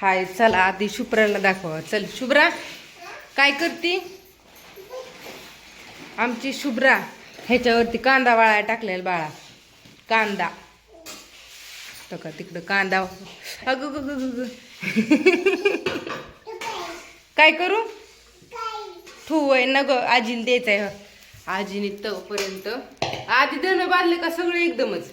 हाय चला आधी शुभ्राला दाखवा. चल शुभ्रा काय करती? आमची शुभ्रा ह्याच्यावरती कांदा वाळा टाकलेला बाळा. कांदा. तर का तिकडं कांदा अगं ग ग काय करू? ठू आहे ना ग आजीने द्यायचं आहे आजीने तोपर्यंत आधी धन बांधले का सगळे एकदमच?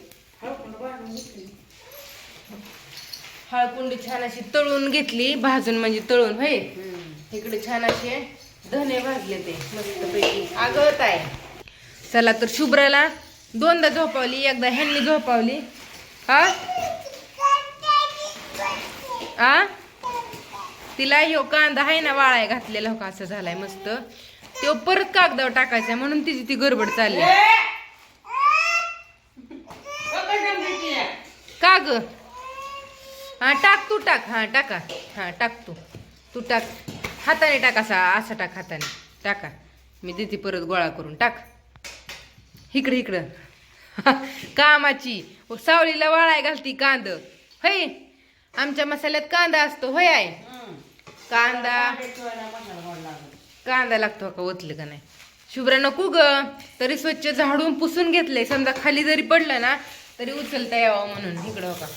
हळकुंडी छान अशी तळून घेतली भाजून म्हणजे तळून होय? इकडे छान असे धने भाजले ते मस्त पैकी आगवत आहे. चला तर शुभ्राला दोनदा झोपावली एकदा ह्यांनी झोपावली. हा? आ? तिला ह्यो कांदा आहे ना वाळाय घातलेला हो का असं झालाय मस्त. तो परत कागदावर टाकायचा म्हणून तिची ती गडबड चालली. का ग? हां टाक तू टाक. हां टाका. हां टाक तू. तू टाक. हाताने टाक असा असा टाक हाताने. टाका. मी देते परत गोळा करून. टाक. इकडं इकडं. कामाची. सावलीला वाळाय घालती कांद. होय? आमच्या मसाल्यात कांदा असतो. होय आहे कांदा. कांदा लागतो का ओतलं का नाही? शुभ्रा नको ग. तरी स्वच्छ झाडून पुसून घेतलंय. समजा खाली जरी पडलं ना तरी उचलता यावं म्हणून. इकडं हो का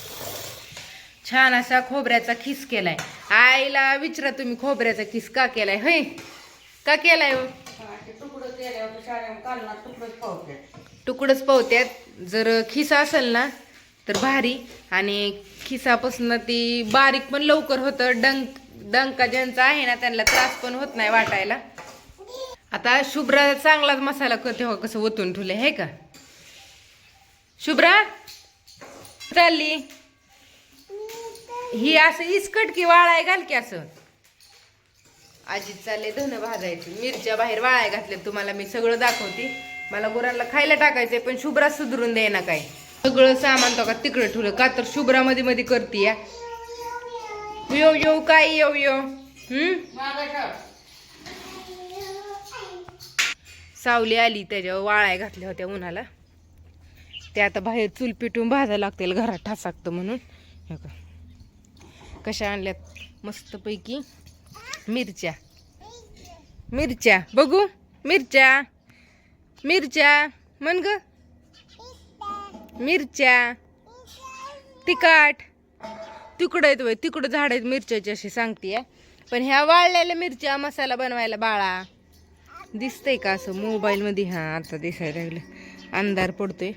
छान असा खोबऱ्याचा खिस केलाय. आईला विचारा तुम्ही खोबऱ्याचा खिस का केलाय होय? का केलाय हो? तुकडंच तुकडच पावत्यात जर खिसा असेल ना तर भारी. आणि खिसापासून ती बारीक पण लवकर होतं. डंक डंका ज्यांचा आहे ना त्यांना त्रास पण होत नाही वाटायला. आता शुभ्रा चांगलाच मसाला करते हो कसं ओतून ठेवले हे का? शुभ्रा चालली. ही असं इस्कट की वाळाय घाल की असं. आजी चालले धन भाजायची. मिरच्या बाहेर वाळाय घातले तुम्हाला मी सगळं दाखवते. मला गुरांना खायला टाकायचंय पण शुभ्रा सुधरून दे ना काय सगळं सामान तो का तिकडे ठेवलं. का तर शुभ्रा मध्ये मध्ये करते या. येऊ येऊ काय येऊ येऊ हम्म? सावली आली त्याच्यावर वाळाय घातल्या होत्या उन्हाला. ते आता बाहेर चूल पिटून भाजायला लागतील घरात ठासाकतं म्हणून. हे का कशा आणल्यात? मस्तपैकी मिरच्या. मिरच्या. बघू. मिरच्या. मिरच्या. म्हण ग. मिरच्या. तिखट. तिकडं आहेत वय तिकडं झाड आहेत मिरच्याची अशी सांगते पण ह्या वाळलेल्या मिरच्या मसाला बनवायला बाळा. दिसतंय का असं? मोबाईलमध्ये. हां आता दिसायला लागलं. अंधार पडतोय.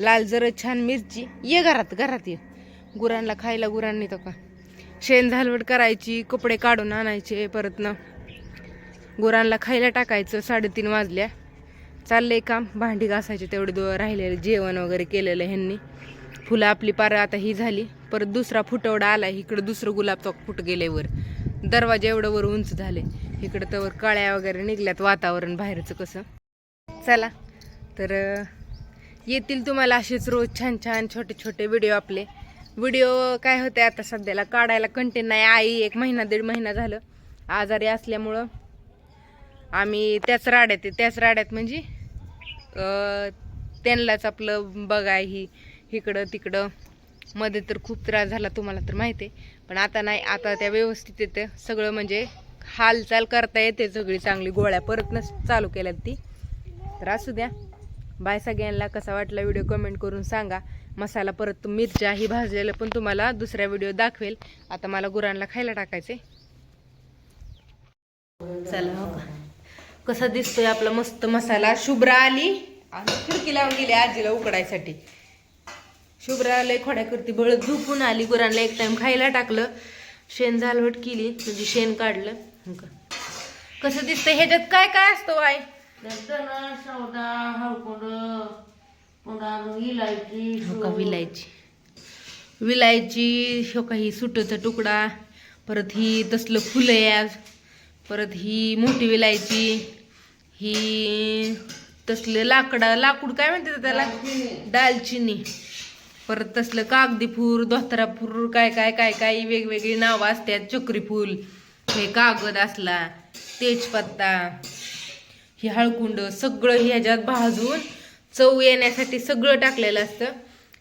लाल जर छान मिरची. ये घरात. घरात ये. गुरांना खायला गुरांनी तो का? शेण झालवट करायची कपडे काढून आणायचे परत ना गुरांना खायला टाकायचं. साडेतीन वाजल्या. चाललंय काम. भांडी घासायचे तेवढे दो राहिलेले. जेवण वगैरे केलेलं ह्यांनी. फुलं आपली पार आता ही झाली. परत दुसरा फुटवडा आला. इकडं दुसरं गुलाब चौक फुट गेले वर. दरवाजा एवढं वर उंच झाले. इकडं तर काळ्या कळ्या वगैरे निघल्यात वातावरण बाहेरचं कसं. चला. तर येतील तुम्हाला असेच रोज छान छान छोटे छोटे व्हिडिओ आपले. व्हिडिओ काय होते आता सध्याला? काढायला कंटेन नाही. आई एक महिना दीड महिना झालं. आजारी असल्यामुळं आम्ही त्याच राड्यात आहे. त्याच राड्यात म्हणजे त्यांनाच आपलं बघाय ही इकडं तिकडं. मध्ये तर खूप त्रास झाला तुम्हाला तर माहिती आहे. पण आता नाही. आता त्या व्यवस्थित येतं. सगळं म्हणजे हालचाल करता येते सगळी चांगली. गोळ्या परत चालू केल्यात ती. तर असू द्या. बाय सगळ्यांना. कसा वाटला व्हिडिओ कमेंट करून सांगा. मसाला परत मिरच्या ही भाजलेलं पण तुम्हाला दुसऱ्या व्हिडिओ दाखवेल. आता मला गुरांना खायला टाकायचे चला हो का? कसा दिसतोय आपला मस्त मसाला? शुभ्रा आली. आणि खिडकी लावून गेली आजीला उकडायसाठी. शुभ्रा लय खोड्याकरती भळ बळत झोपून आली. गुरांना एक टाइम खायला टाकलं. शेण झालवट केली. म्हणजे शेण काढलं. हो का? कसं दिसतंय? ह्याच्यात काय काय असतं वाय हळकुंड मग हो का विलायची? विलायची हो का ही सुटचा तुकडा. परत ही तसलं फुलं आहे आज. परत ही मोठी विलायची. ही तसलं लाकडा लाकूड काय म्हणते त्याला? दालचिनी. परत तसलं कागदी फूल धोतरा फूल काय काय काय काय वेगवेगळी नावं असतात. चक्री फूल. हे कागद असला तेजपत्ता हे हळकुंड सगळं ह्याच्यात भाजून चव येण्यासाठी सगळं टाकलेलं असतं.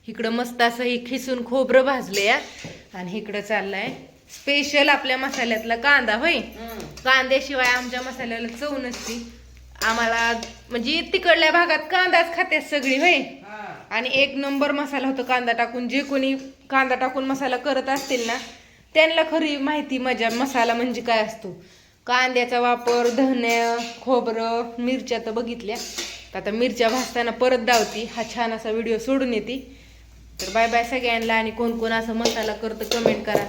इकडं मस्त असं हे खिसून खोबरं भाजले आणि इकडं चाललंय स्पेशल आपल्या मसाल्यातला कांदा होय. कांद्याशिवाय आमच्या मसाल्याला चव नसती. आम्हाला म्हणजे तिकडल्या भागात कांदाच खात्यात सगळी होय. आणि एक नंबर मसाला होतो कांदा टाकून. जे कोणी कांदा टाकून मसाला करत असतील ना त्यांना खरी माहिती मजा मसाला म्हणजे काय असतो? कांद्याचा वापर धने खोबरं मिरच्या तर बघितल्या. तर आता मिरच्या भाजताना परत धावती हा छान असा व्हिडिओ सोडून येते. तर बाय बाय सगळ्यांना आणि कोण कोण असं मसाला करतं कमेंट करा.